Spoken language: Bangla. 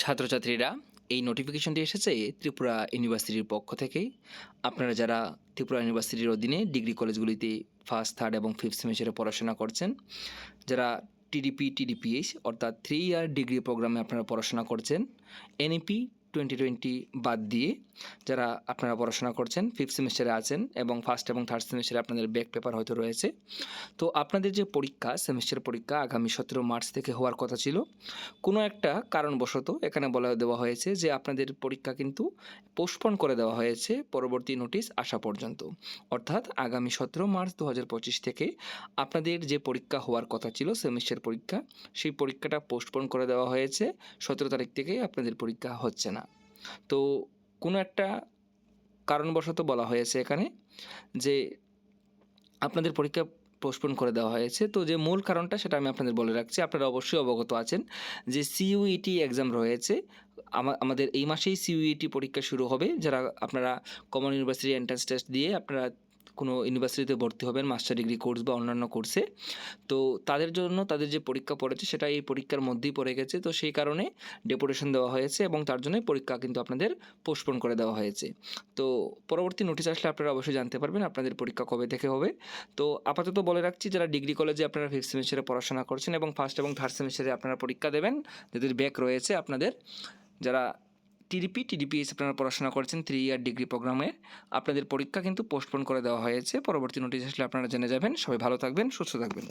ছাত্রছাত্রীরা, এই নোটিফিকেশনটি এসেছে ত্রিপুরা ইউনিভার্সিটির পক্ষ থেকে আপনারা যারা ত্রিপুরা ইউনিভার্সিটির অধীনে ডিগ্রি কলেজগুলিতে ফার্স্ট থার্ড এবং ফিফথ সেমিস্টারে পড়াশোনা করছেন, যারা টিডিপি টিডিপিএইচ অর্থাৎ থ্রি ইয়ার ডিগ্রি প্রোগ্রামে আপনারা পড়াশোনা করছেন এনইপি টোয়েন্টি টোয়েন্টি বাদ দিয়ে যারা আপনারা পড়াশোনা করছেন ফিফথ সেমিস্টারে আছেন এবং ফার্স্ট এবং থার্ড সেমিস্টারে আপনাদের ব্যাক পেপার হয়তো রয়েছে। তো আপনাদের যে পরীক্ষা সেমিস্টার পরীক্ষা আগামী সতেরো মার্চ থেকে হওয়ার কথা ছিল, কোনো একটা কারণবশত এখানে বলা দেওয়া হয়েছে যে আপনাদের পরীক্ষা কিন্তু পোস্টপন করে দেওয়া হয়েছে পরবর্তী নোটিশ আসা পর্যন্ত। অর্থাৎ আগামী সতেরো মার্চ দু হাজার পঁচিশ থেকে আপনাদের যে পরীক্ষা হওয়ার কথা ছিল সেমিস্টার পরীক্ষা, সেই পরীক্ষাটা পোস্টপন করে দেওয়া হয়েছে। সতেরো তারিখ থেকে আপনাদের পরীক্ষা হচ্ছে না। তো কোনো একটা কারণবশত বলা হয়েছে এখানে যে আপনাদের পরীক্ষা পোস্টপোন করে দেওয়া হয়েছে। তো যে মূল কারণটা সেটা আমি আপনাদের বলে রাখছি। আপনারা অবশ্যই অবগত আছেন যে সিইউইটি এক্সাম রয়েছে। আমাদের এই মাসেই সিইউইটি পরীক্ষা শুরু হবে। যারা আপনারা কমন ইউনিভার্সিটি এন্ট্রান্স টেস্ট দিয়ে আপনারা কোনো ইউনিভার্সিটিতে ভর্তি হবেন মাস্টার ডিগ্রি কোর্স বা অন্যান্য কোর্সে তো তাদের জন্য তাদের যে পরীক্ষা পড়েছে, সেটা এই পরীক্ষার মধ্যেই পড়ে গেছে। তো সেই কারণে ডেপুটেশন দেওয়া হয়েছে এবং তার জন্যই পরীক্ষা কিন্তু আপনাদের পোস্টপোন করে দেওয়া হয়েছে। তো পরবর্তী নোটিশ আসলে আপনারা অবশ্যই জানতে পারবেন আপনাদের পরীক্ষা কবে থেকে হবে। তো আপাতত বলে রাখছি, যারা ডিগ্রি কলেজে আপনারা ফিফথ সেমিস্টারে পড়াশোনা করছেন এবং ফার্স্ট এবং থার্ড সেমিস্টারে আপনারা পরীক্ষা দেবেন, যাদের ব্যাক রয়েছে আপনাদের, যারা টিডিপি টিডিপিএস আপনারা পড়াশোনা করেছেন থ্রি ইয়ার ডিগ্রি প্রোগ্রামে আপনাদের পরীক্ষা কিন্তু পোস্টপোন করে দেওয়া হয়েছে। পরবর্তী নোটিশ আসলে আপনারা জেনে যাবেন। সবাই ভালো থাকবেন, সুস্থ থাকবেন।